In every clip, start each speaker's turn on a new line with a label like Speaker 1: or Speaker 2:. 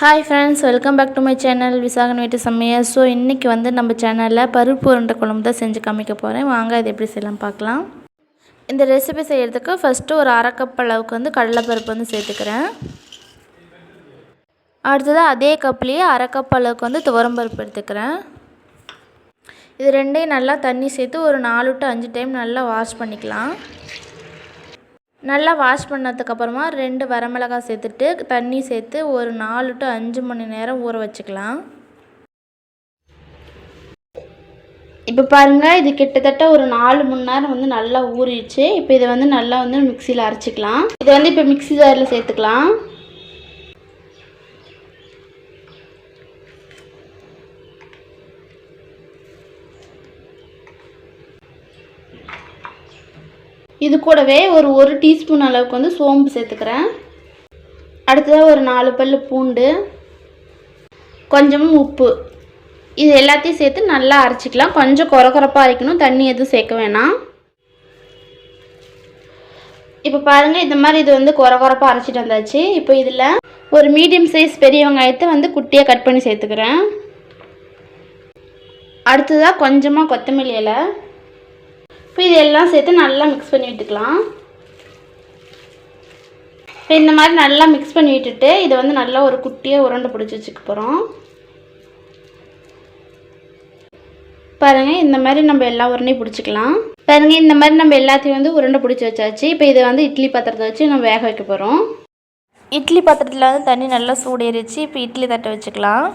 Speaker 1: Hi friends welcome back to my channel Visakan வீட்டு சமையல் so இன்றைக்கி வந்து நம்ம சேனலில் பருப்பு உருண்டை குழம்பு தான் செஞ்சு காமிக்க போகிறேன் வாங்க இது எப்படி செய்யலாம் பார்க்கலாம். இந்த ரெசிபி செய்கிறதுக்கு ஃபஸ்ட்டு ஒரு அரை கப் அளவுக்கு வந்து கடலைப்பருப்பு வந்து சேர்த்துக்கிறேன். அடுத்தது அதே கப்லேயே அரை கப் அளவுக்கு வந்து துவரம்பருப்பு எடுத்துக்கிறேன். இது ரெண்டையும் நல்லா தண்ணி சேர்த்து ஒரு நாலு டு அஞ்சு டைம் நல்லா வாஷ் பண்ணிக்கலாம். நல்லா வாஷ் பண்ணதுக்கப்புறமா ரெண்டு வரமிளகாய் சேர்த்துட்டு தண்ணி சேர்த்து ஒரு நாலு டு அஞ்சு மணி நேரம் ஊற வச்சுக்கலாம். இப்போ பாருங்கள் இது கிட்டத்தட்ட ஒரு நாலு மணி நேரம் வந்து நல்லா ஊறிடுச்சு. இப்போ இதை வந்து நல்லா வந்து மிக்சியில் அரைச்சிக்கலாம். இதை வந்து இப்போ மிக்சி ஜாரில் சேர்த்துக்கலாம். இது கூடவே ஒரு ஒரு டீஸ்பூன் அளவுக்கு வந்து சோம்பு சேர்த்துக்கிறேன். அடுத்ததாக ஒரு நாலு பல் பூண்டு கொஞ்சமும் உப்பு. இது எல்லாத்தையும் சேர்த்து நல்லா அரைச்சிக்கலாம். கொஞ்சம் குறக்குறப்பாக அரைக்கணும். தண்ணி எதுவும் சேர்க்க வேணாம். இப்போ பாருங்கள் இந்த மாதிரி இது வந்து குறக்குறப்பாக அரைச்சிட்டு வந்தாச்சு. இப்போ இதில் ஒரு மீடியம் சைஸ் பெரிய வெங்காயத்தை வந்து குட்டியாக கட் பண்ணி சேர்த்துக்கிறேன். அடுத்ததாக கொஞ்சமாக கொத்தமல்லி இலை. இப்போ இதெல்லாம் சேர்த்து நல்லா மிக்ஸ் பண்ணி விட்டுக்கலாம். இப்போ இந்த மாதிரி நல்லா மிக்ஸ் பண்ணி விட்டுட்டு இதை வந்து நல்லா ஒரு குட்டியாக உருண்டை பிடிச்சி வச்சுக்க போகிறோம் பாருங்கள் இந்த மாதிரி நம்ம எல்லா உருண்டையும் பிடிச்சிக்கலாம். பாருங்கள் இந்த மாதிரி நம்ம எல்லாத்தையும் வந்து உருண்டை பிடிச்சி வச்சாச்சு. இப்போ இதை வந்து இட்லி பாத்திரத்தை வச்சு நம்ம வேக வைக்க போகிறோம் இட்லி பாத்திரத்தில் வந்து தண்ணி நல்லா சூடேறிச்சு. இப்போ இட்லி தட்டை வச்சுக்கலாம்.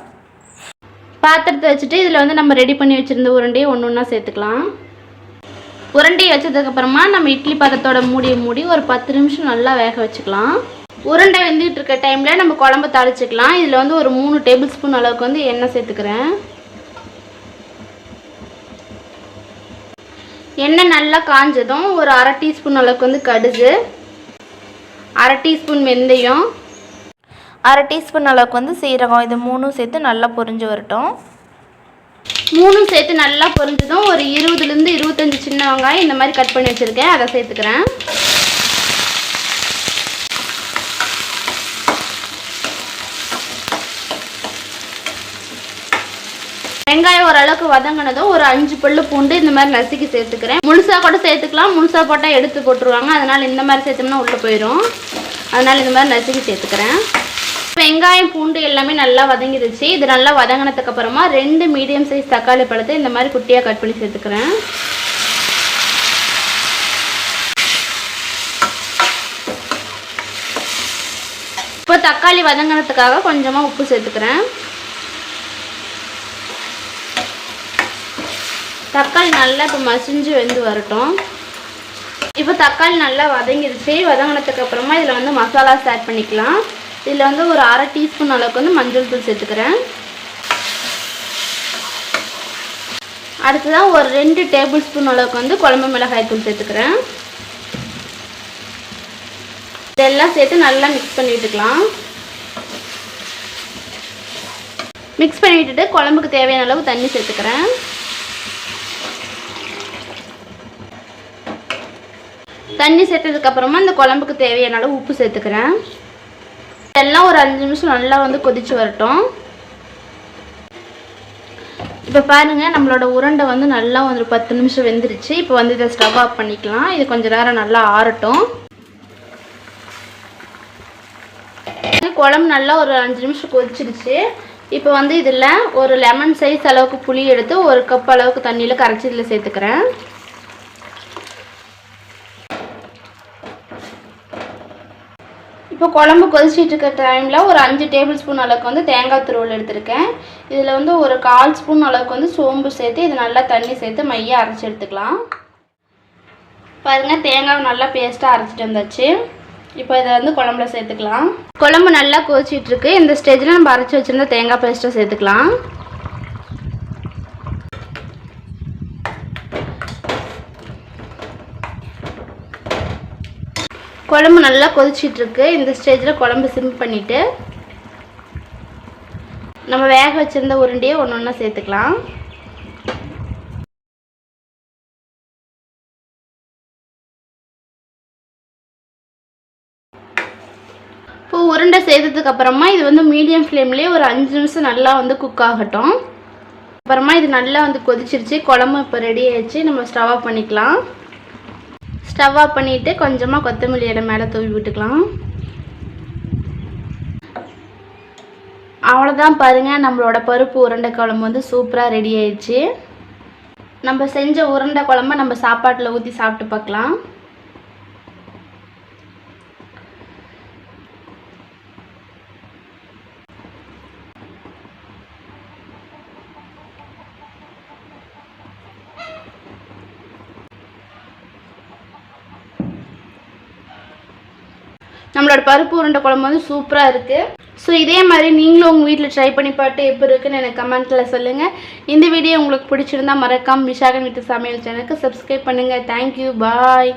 Speaker 1: பாத்திரத்தை வச்சுட்டு இதில் வந்து நம்ம ரெடி பண்ணி வச்சுருந்த உருண்டையை ஒன்று ஒன்றா சேர்த்துக்கலாம். உருண்டையை வச்சதுக்கப்புறமா நம்ம இட்லி பாத்திரத்தோட மூடியை மூடி ஒரு பத்து நிமிஷம் நல்லா வேக வச்சுக்கலாம். உருண்டை வெந்துட்டு இருக்க டைமில் நம்ம குழம்பு தாளிச்சிக்கலாம். இதில் வந்து ஒரு மூணு டேபிள் ஸ்பூன் அளவுக்கு வந்து எண்ணெய் சேர்த்துக்கிறேன். எண்ணெய் நல்லா காஞ்சதும் ஒரு அரை டீஸ்பூன் அளவுக்கு வந்து கடுகு அரை டீஸ்பூன் வெந்தயம் அரை டீஸ்பூன் அளவுக்கு வந்து சீரகம் இது மூணும் சேர்த்து நல்லா பொரிஞ்சு வரட்டும். மூணும் சேர்த்து நல்லா பொரிஞ்சதும் ஒரு இருபதுலேருந்து இருபத்தஞ்சி சின்ன வெங்காயம் இந்த மாதிரி கட் பண்ணி வச்சுருக்கேன். அதை சேர்த்துக்கிறேன். வெங்காயம் ஓரளவுக்கு வதங்கினதும் ஒரு அஞ்சு பல்லு பூண்டு இந்த மாதிரி நசுக்கி சேர்த்துக்கிறேன். முழுசாக கூட சேர்த்துக்கலாம். முழுசாக போட்டால் எடுத்து போட்டுருவாங்க. அதனால் இந்த மாதிரி சேர்த்தோம்னா உள்ளே போயிடும் அதனால் இந்த மாதிரி நசுக்கி சேர்த்துக்கிறேன். வெங்காயம் பூண்டு எல்லாமே நல்லா வதங்கிடுச்சு இது நல்லா வதங்கினதுக்கு அப்புறமா ரெண்டு மீடியம் சைஸ் தக்காளி பழத்தை இந்த மாதிரி குட்டியாக கட் பண்ணி சேர்த்துக்கிறேன். இப்போ தக்காளி வதங்கினதுக்காக கொஞ்சமாக உப்பு சேர்த்துக்கிறேன். தக்காளி நல்லா இப்போ மசிஞ்சு வெந்து வரட்டும். இப்போ தக்காளி நல்லா வதங்கிடுச்சு வதங்கினதுக்கு அப்புறமா இதில் வந்து மசாலாஸ் ஆட் பண்ணிக்கலாம். இதில் வந்து ஒரு அரை டீஸ்பூன் அளவுக்கு வந்து மஞ்சள் தூள் சேர்த்துக்கிறேன். அடுத்ததாக ஒரு ரெண்டு டேபிள் ஸ்பூன் அளவுக்கு வந்து குழம்பு மிளகாய் தூள் சேர்த்துக்கிறேன். இதெல்லாம் சேர்த்து நல்லா மிக்ஸ் பண்ணி விட்டுக்கலாம். மிக்ஸ் பண்ணி விட்டுட்டு குழம்புக்கு தேவையான அளவு தண்ணி சேர்த்துக்கிறேன். தண்ணி சேர்த்ததுக்கப்புறமா இந்த குழம்புக்கு தேவையான அளவு உப்பு சேர்த்துக்கிறேன். எல்லாம் ஒரு அஞ்சு நிமிஷம் நல்லா வந்து கொதிச்சு வரட்டும். இப்போ பாருங்கள் நம்மளோட உருண்டை வந்து நல்லா ஒரு பத்து நிமிஷம் வெந்துருச்சு. இப்போ வந்து இதை ஸ்டவ் ஆஃப் பண்ணிக்கலாம். இது கொஞ்சம் நேரம் நல்லா ஆறட்டும். குழம்பு நல்லா ஒரு அஞ்சு நிமிஷம் கொதிச்சிருச்சு. இப்போ வந்து இதில் ஒரு லெமன் சைஸ் அளவுக்கு புளி எடுத்து ஒரு கப் அளவுக்கு தண்ணியில் கரைச்சி இதில் சேர்த்துக்கிறேன். இப்போ குழம்பு கொதிச்சிட்டு இருக்க டைமில் ஒரு அஞ்சு டேபிள் ஸ்பூன் அளவுக்கு வந்து தேங்காய் துருவல் எடுத்திருக்கேன். இதில் வந்து ஒரு கால் ஸ்பூன் அளவுக்கு வந்து சோம்பு சேர்த்து இது நல்லா தண்ணி சேர்த்து மையாக அரைச்சி எடுத்துக்கலாம். பாருங்கள் தேங்காய் நல்லா பேஸ்ட்டாக அரைச்சிட்டு வந்தாச்சு. இப்போ இதை வந்து குழம்புல சேர்த்துக்கலாம். குழம்பு நல்லா கொதிச்சிட்ருக்கு. இந்த ஸ்டேஜில் நம்ம அரைச்சி வச்சுருந்த தேங்காய் பேஸ்ட்டை சேர்த்துக்கலாம். குழம்பு நல்லா கொதிச்சிட்ருக்கு. இந்த ஸ்டேஜில் குழம்பு சிம் பண்ணிவிட்டு நம்ம வேக வச்சுருந்த உருண்டையை ஒன்று ஒன்றா சேர்த்துக்கலாம். இப்போ உருண்டை சேர்த்ததுக்கு அப்புறமா இது வந்து மீடியம் ஃப்ளேம்லேயே ஒரு அஞ்சு நிமிஷம் நல்லா வந்து குக் ஆகட்டும். அப்புறமா இது நல்லா வந்து கொதிச்சிருச்சு. குழம்பு இப்போ ரெடி ஆயிடுச்சு. நம்ம ஸ்டவ் ஆஃப் பண்ணிக்கலாம். ஸ்டவ் ஆஃப் பண்ணிவிட்டு கொஞ்சமாக கொத்தமல்லி இடம் மேலே தூவி விட்டுக்கலாம். அவ்வளோதான் பாருங்கள் நம்மளோட பருப்பு உருண்டை குழம்பு வந்து சூப்பராக ரெடி ஆயிடுச்சு. நம்ம செஞ்ச உருண்டை குழம்ப நம்ம சாப்பாட்டில் ஊற்றி சாப்பிட்டு பார்க்கலாம். நம்மளோட பருப்பு உருண்டை குழம்பு வந்து சூப்பராக இருக்குது ஸோ இதே மாதிரி நீங்களும் உங்கள் வீட்டில் ட்ரை பண்ணி பார்த்து எப்படி இருக்குன்னு எனக்கு கமெண்ட்டில் சொல்லுங்கள் இந்த வீடியோ உங்களுக்கு பிடிச்சிருந்தா மறக்காம விஷாகன் வீட்டு சமையல் சேனலுக்கு சப்ஸ்கிரைப் பண்ணுங்கள் தேங்க்யூ பாய்